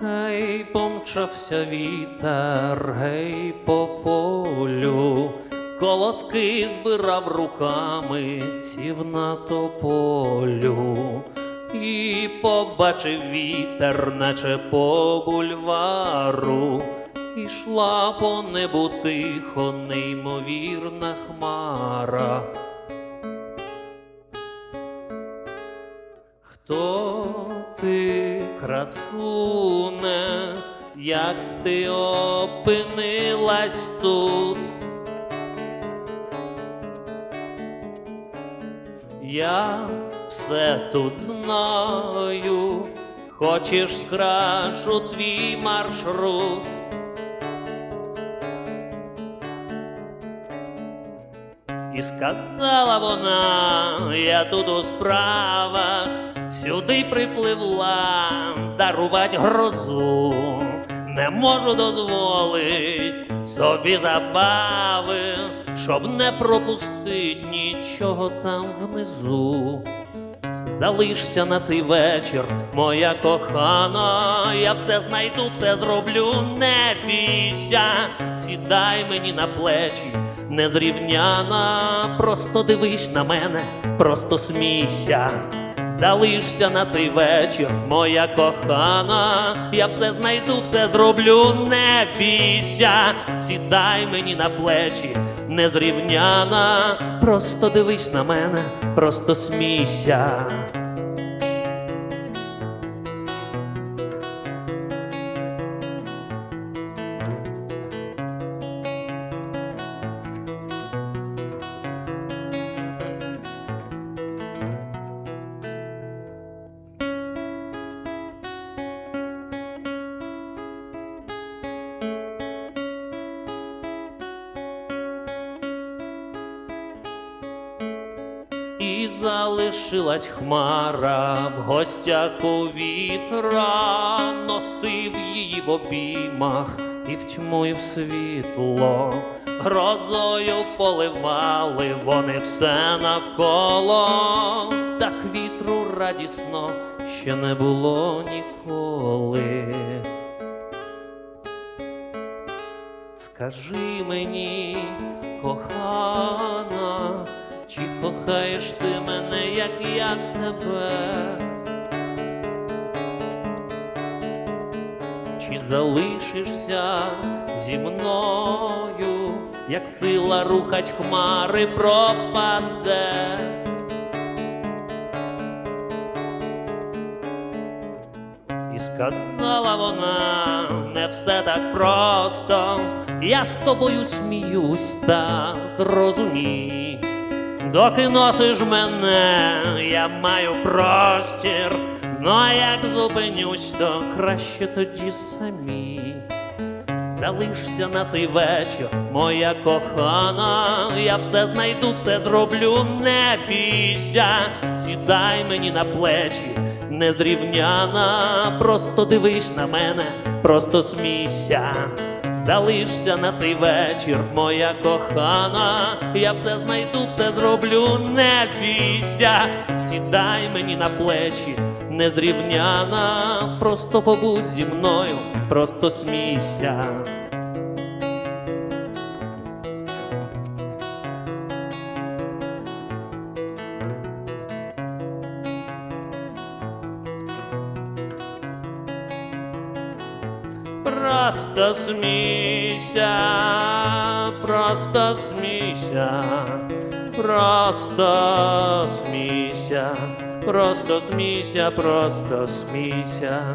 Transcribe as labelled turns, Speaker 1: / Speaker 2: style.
Speaker 1: Гей, помчався вітер, гей по полю, колоски збирав руками, сів на тополю, і побачив вітер, наче по бульвару, ішла по небу тихо, неймовірна хмара. Хто ти, красуне, як ти опинилась тут? Я все тут знаю, хочеш скрашу твій маршрут. І сказала вона, я тут у справах, сюди припливла дарувать грозу. Не можу дозволить собі забави, щоб не пропустить нічого там внизу. Залишся на цей вечір, моя кохана, я все знайду, все зроблю, не бійся, сідай мені на плечі, незрівняна, просто дивись на мене, просто смійся. Залишся на цей вечір, моя кохана, я все знайду, все зроблю, не бійся, сідай мені на плечі, незрівняна, просто дивись на мене, просто смійся. Залишилась хмара в гостях у вітра, носив її в обіймах і в тьму, і в світло. Грозою поливали вони все навколо, так вітру радісно ще не було ніколи. Скажи мені, кохана, кохаєш ти мене, як я тебе? Чи залишишся зі мною, як сила рухать хмари пропаде? І сказала вона, не все так просто, я з тобою сміюсь та зрозумій. Доки носиш мене, я маю простір, ну а як зупинюсь, то краще тоді самі. Залишся на цей вечір, моя кохана, я все знайду, все зроблю, не бійся, сідай мені на плечі, незрівняна, просто дивись на мене, просто смійся. Залишся на цей вечір, моя кохана, я все знайду, все зроблю, не бійся, сідай мені на плечі, незрівняна, просто побудь зі мною, просто смійся. Просто смійся, просто смійся, просто смійся, просто смійся, просто смійся.